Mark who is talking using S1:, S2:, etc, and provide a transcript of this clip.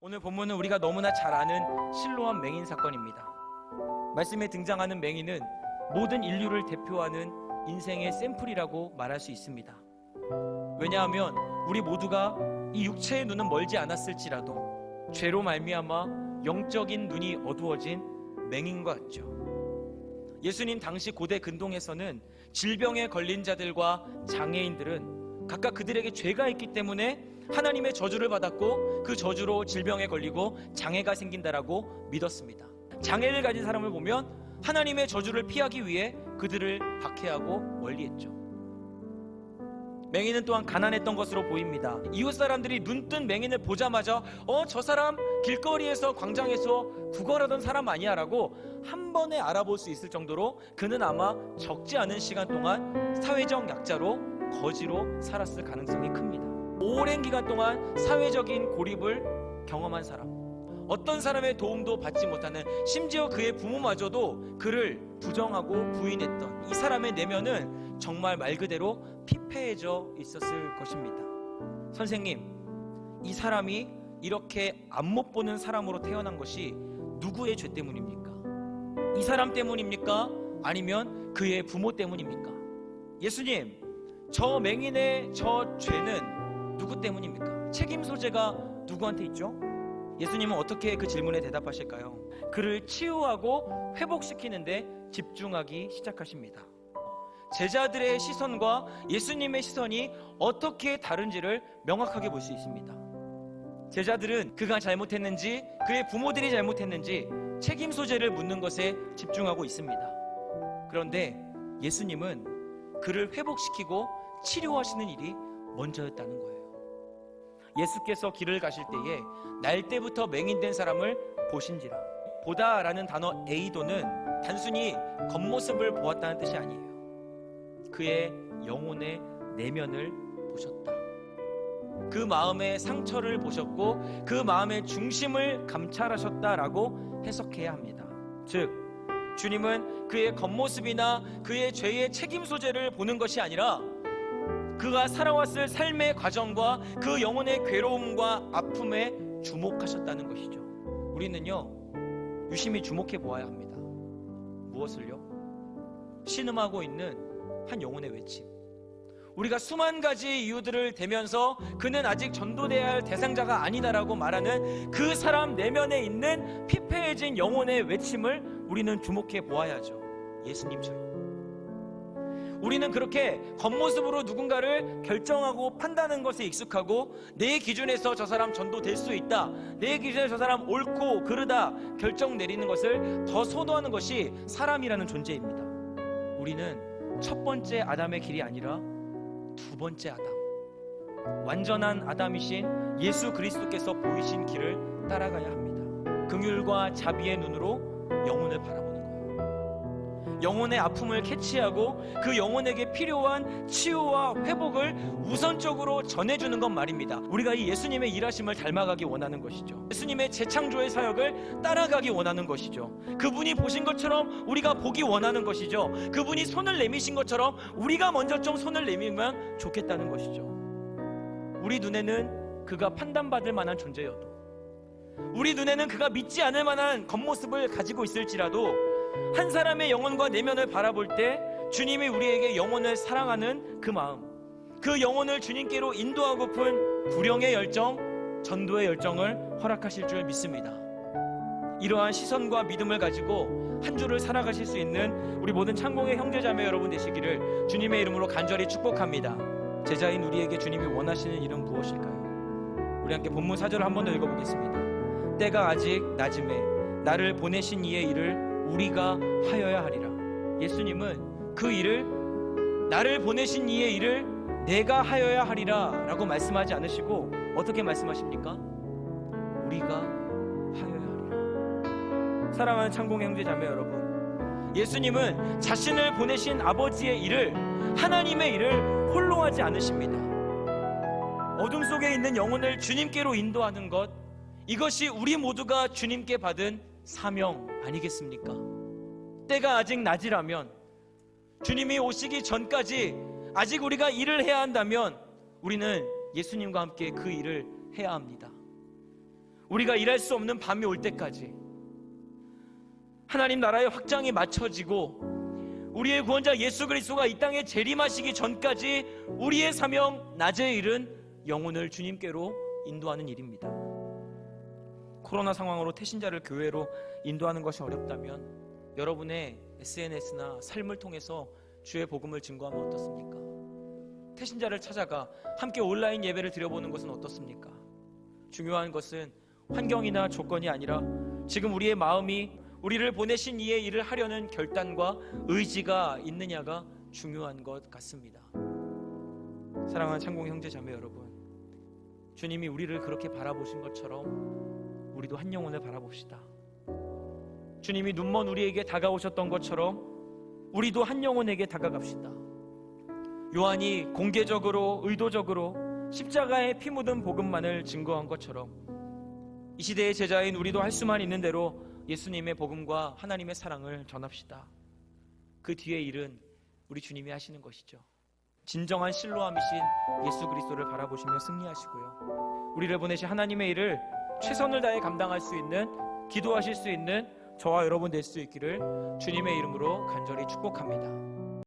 S1: 오늘 본문은 우리가 너무나 잘 아는 실로암 맹인 사건입니다. 말씀에 등장하는 맹인은 모든 인류를 대표하는 인생의 샘플이라고 말할 수 있습니다. 왜냐하면 우리 모두가 이 육체의 눈은 멀지 않았을지라도 죄로 말미암아 영적인 눈이 어두워진 맹인과 같죠. 예수님 당시 고대 근동에서는 질병에 걸린 자들과 장애인들은 각각 그들에게 죄가 있기 때문에 하나님의 저주를 받았고 그 저주로 질병에 걸리고 장애가 생긴다라고 믿었습니다. 장애를 가진 사람을 보면 하나님의 저주를 피하기 위해 그들을 박해하고 멀리했죠. 맹인은 또한 가난했던 것으로 보입니다. 이웃 사람들이 눈뜬 맹인을 보자마자 어 저 사람 길거리에서 광장에서 구걸하던 사람 아니야라고 한 번에 알아볼 수 있을 정도로 그는 아마 적지 않은 시간 동안 사회적 약자로 거지로 살았을 가능성이 큽니다. 오랜 기간 동안 사회적인 고립을 경험한 사람. 어떤 사람의 도움도 받지 못하는 심지어 그의 부모마저도 그를 부정하고 부인했던 이 사람의 내면은 정말 말 그대로 피폐해져 있었을 것입니다. 선생님, 이 사람이 이렇게 안 못 보는 사람으로 태어난 것이 누구의 죄 때문입니까? 이 사람 때문입니까? 아니면 그의 부모 때문입니까? 예수님, 저 맹인의 저 죄는 누구 때문입니까? 책임 소재가 누구한테 있죠? 예수님은 어떻게 그 질문에 대답하실까요? 그를 치유하고 회복시키는데 집중하기 시작하십니다. 제자들의 시선과 예수님의 시선이 어떻게 다른지를 명확하게 볼 수 있습니다. 제자들은 그가 잘못했는지 그의 부모들이 잘못했는지 책임 소재를 묻는 것에 집중하고 있습니다. 그런데 예수님은 그를 회복시키고 치료하시는 일이 먼저였다는 거예요. 예수께서 길을 가실 때에 날 때부터 맹인된 사람을 보신지라. 보다라는 단어 에이도는 단순히 겉모습을 보았다는 뜻이 아니에요. 그의 영혼의 내면을 보셨다. 그 마음의 상처를 보셨고 그 마음의 중심을 감찰하셨다라고 해석해야 합니다. 즉 주님은 그의 겉모습이나 그의 죄의 책임 소재를 보는 것이 아니라 그가 살아왔을 삶의 과정과 그 영혼의 괴로움과 아픔에 주목하셨다는 것이죠. 우리는요, 유심히 주목해 보아야 합니다. 무엇을요? 신음하고 있는 한 영혼의 외침. 우리가 수만 가지 이유들을 대면서 그는 아직 전도돼야 할 대상자가 아니다라고 말하는 그 사람 내면에 있는 피폐해진 영혼의 외침을 우리는 주목해 보아야죠. 예수님처럼. 우리는 그렇게 겉모습으로 누군가를 결정하고 판단하는 것에 익숙하고 내 기준에서 저 사람 전도될 수 있다. 내 기준에서 저 사람 옳고 그르다 결정 내리는 것을 더 선호하는 것이 사람이라는 존재입니다. 우리는 첫 번째 아담의 길이 아니라 두 번째 아담. 완전한 아담이신 예수 그리스도께서 보이신 길을 따라가야 합니다. 긍휼과 자비의 눈으로 영혼을 거예요. 영혼의 아픔을 캐치하고 그 영혼에게 필요한 치유와 회복을 우선적으로 전해주는 것 말입니다. 우리가 이 예수님의 일하심을 닮아가기 원하는 것이죠. 예수님의 재창조의 사역을 따라가기 원하는 것이죠. 그분이 보신 것처럼 우리가 보기 원하는 것이죠. 그분이 손을 내미신 것처럼 우리가 먼저 좀 손을 내밀면 좋겠다는 것이죠. 우리 눈에는 그가 판단받을 만한 존재여도 우리 눈에는 그가 믿지 않을 만한 겉모습을 가지고 있을지라도 한 사람의 영혼과 내면을 바라볼 때 주님이 우리에게 영혼을 사랑하는 그 마음, 그 영혼을 주님께로 인도하고픈 구령의 열정, 전도의 열정을 허락하실 줄 믿습니다. 이러한 시선과 믿음을 가지고 한 주를 살아가실 수 있는 우리 모든 창공의 형제자매 여러분 되시기를 주님의 이름으로 간절히 축복합니다. 제자인 우리에게 주님이 원하시는 일은 무엇일까요? 우리 함께 본문 사절을 한 번 더 읽어보겠습니다. 때가 아직 낮음에 나를 보내신 이의 일을 우리가 하여야 하리라. 예수님은 그 일을 나를 보내신 이의 일을 내가 하여야 하리라라고 말씀하지 않으시고 어떻게 말씀하십니까? 우리가 하여야 하리라. 사랑하는 창공 형제 자매 여러분, 예수님은 자신을 보내신 아버지의 일을 하나님의 일을 홀로 하지 않으십니다. 어둠 속에 있는 영혼을 주님께로 인도하는 것 이것이 우리 모두가 주님께 받은 사명 아니겠습니까? 때가 아직 낮이라면 주님이 오시기 전까지 아직 우리가 일을 해야 한다면 우리는 예수님과 함께 그 일을 해야 합니다. 우리가 일할 수 없는 밤이 올 때까지 하나님 나라의 확장이 맞춰지고 우리의 구원자 예수 그리스도가 이 땅에 재림하시기 전까지 우리의 사명 낮의 일은 영혼을 주님께로 인도하는 일입니다. 코로나 상황으로 태신자를 교회로 인도하는 것이 어렵다면 여러분의 SNS나 삶을 통해서 주의 복음을 증거하면 어떻습니까? 태신자를 찾아가 함께 온라인 예배를 드려보는 것은 어떻습니까? 중요한 것은 환경이나 조건이 아니라 지금 우리의 마음이 우리를 보내신 이의 일을 하려는 결단과 의지가 있느냐가 중요한 것 같습니다. 사랑하는 창공 형제 자매 여러분, 주님이 우리를 그렇게 바라보신 것처럼 우리도 한 영혼을 바라봅시다. 주님이 눈먼 우리에게 다가오셨던 것처럼 우리도 한 영혼에게 다가갑시다. 요한이 공개적으로 의도적으로 십자가의 피 묻은 복음만을 증거한 것처럼 이 시대의 제자인 우리도 할 수만 있는 대로 예수님의 복음과 하나님의 사랑을 전합시다. 그 뒤의 일은 우리 주님이 하시는 것이죠. 진정한 실로함이신 예수 그리스도를 바라보시며 승리하시고요. 우리를 보내신 하나님의 일을 최선을 다해 감당할 수 있는 기도하실 수 있는 저와 여러분 될 수 있기를 주님의 이름으로 간절히 축복합니다.